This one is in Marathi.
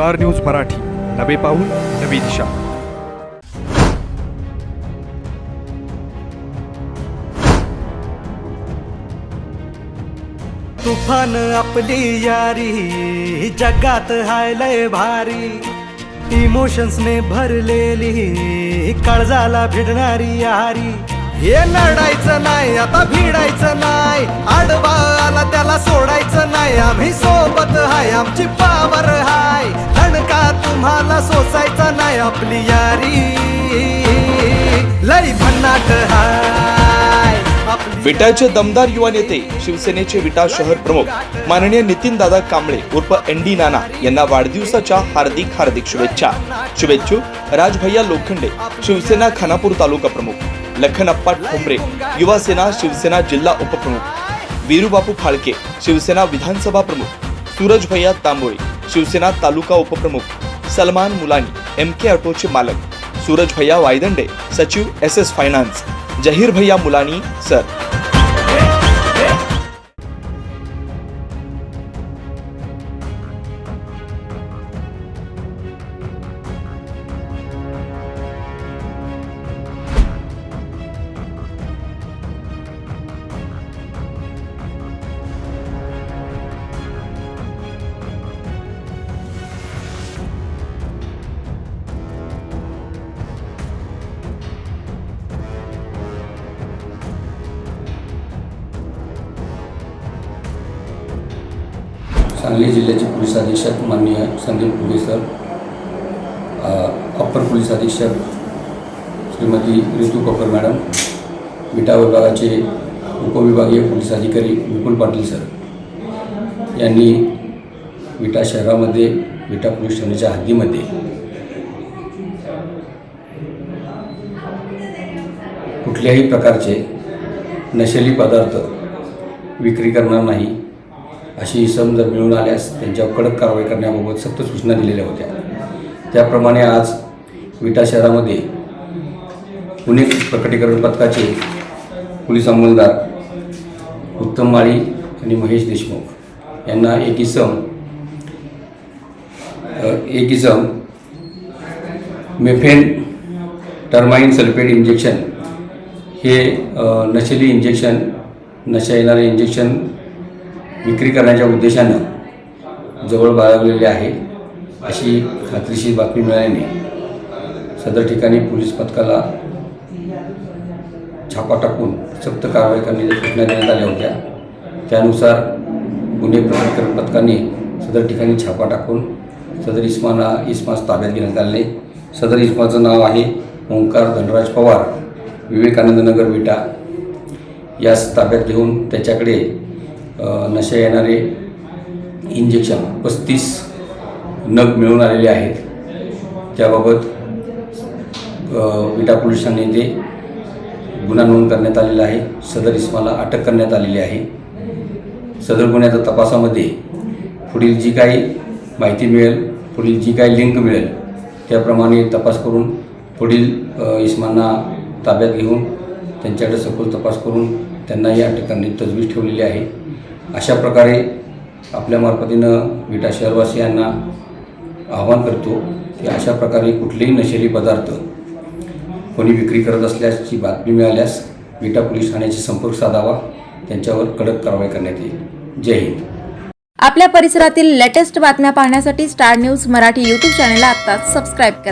Star news Marathi. नवे पाऊल नवी दिशा. तुफान आपली यारी जगात हाय लय भारी. इमोशन्सने भरलेली काळजाला भिडणारी यारी. हे लढायचं नाही आता भिडायचं नाही. आडवा आला त्याला सोडायचं नाही. आम्ही सोबत हाय आमची पावर तुम्हाला सोसायचा नाही आपली यारी. लई भन्नाट हाय विटाचे दमदार युवा नेते शिवसेनेचे विटा शहर प्रमुख माननीय नितीन दादा कांबळे उर्फ एन डी नाना यांना वाढदिवसाच्या हार्दिक हार्दिक शुभेच्छा. शुभेच्छू राजभैया लोखंडे शिवसेना खानापूर तालुका प्रमुख लखनप्पा ठोंबरे युवा सेना शिवसेना जिल्हा उपप्रमुख वीरूबापू फाळके शिवसेना विधानसभा प्रमुख सूरज भैया तांबोळे शिवसेना तालुका उपप्रमुख सलमान मुलानी एम के ऑटोचे मालक सूरज भैया वायदंडे सचिव एस एस फायनान्स जहीर भैया मुलानी सर. सांगली जिल्ह्याचे पोलीस अधीक्षक माननीय Sandeep Guge sir upper police अधीक्षक श्रीमती ऋतू कपूर मॅडम विटा विभागाचे उपविभागीय पोलीस अधिकारी विपुल पाटील सर यांनी विटा शहरामध्ये विटा पोलीस ठाण्याच्या हद्दीमध्ये कुठल्याही प्रकारचे नशेली पदार्थ विक्री करणार नाही अशी सम जर मिळून आल्यास त्यांच्यावर कडक कारवाई करण्याबाबत सक्त सूचना दिलेल्या होत्या. त्याप्रमाणे आज विटा शहरामध्ये पुणे प्रकटीकरण पथकाचे पोलीस अंमलदार उत्तम माळी आणि महेश देशमुख यांना एक इसम एक इसम मेफेन टर्माइन सल्फेट इंजेक्शन हे नशेली इंजेक्शन नशा येणारे इंजेक्शन विक्री करण्याच्या उद्देशानं जवळ बाळगलेले आहे अशी खात्रीशीर बातमी मिळाल्याने सदर ठिकाणी पोलीस पथकाला छापा टाकून सक्त कारवाई करण्याच्या सूचना देण्यात आल्या होत्या. त्यानुसार गुन्हे प्रकटीकरण पथकाने सदर ठिकाणी छापा टाकून सदर इस्माना इस्मास ताब्यात घेण्यात आले. सदर इस्माचं नाव आहे ओंकार धनराज पवार विवेकानंद नगर विटा. यास ताब्यात घेऊन त्याच्याकडे नशा येणारे इंजेक्शन पस्तीस नग मिळून आलेले आहेत. त्याबाबत विटा पोलीस ठाणे येथे गुन्हा नोंद करण्यात आलेला आहे. सदर इस्माला अटक करण्यात आलेली आहे. सदर गुन्ह्याच्या तपासामध्ये पुढील जी काही माहिती मिळेल पुढील जी काही लिंक मिळेल त्याप्रमाणे तपास करून पुढील इस्मांना ताब्यात घेऊन त्यांच्याकडे सखोल तपास करून त्यांनाही अटक करण्याची तजवीज ठेवलेली आहे. अशा प्रकारे आपल्या मार्फतीनं विटा शहरवासियांना आवाहन करतो की अशा प्रकारे कुठलेही नशेली पदार्थ कोणी विक्री करत असल्याची बातमी मिळाल्यास विटा पोलीस ठाण्याशी संपर्क साधावा. त्यांच्यावर कडक कारवाई करण्यात येईल. जय हिंद. आपल्या परिसरातील लेटेस्ट बातम्या पाहण्यासाठी स्टार न्यूज मराठी यूट्यूब चॅनलला आत्ताच सबस्क्राईब करा.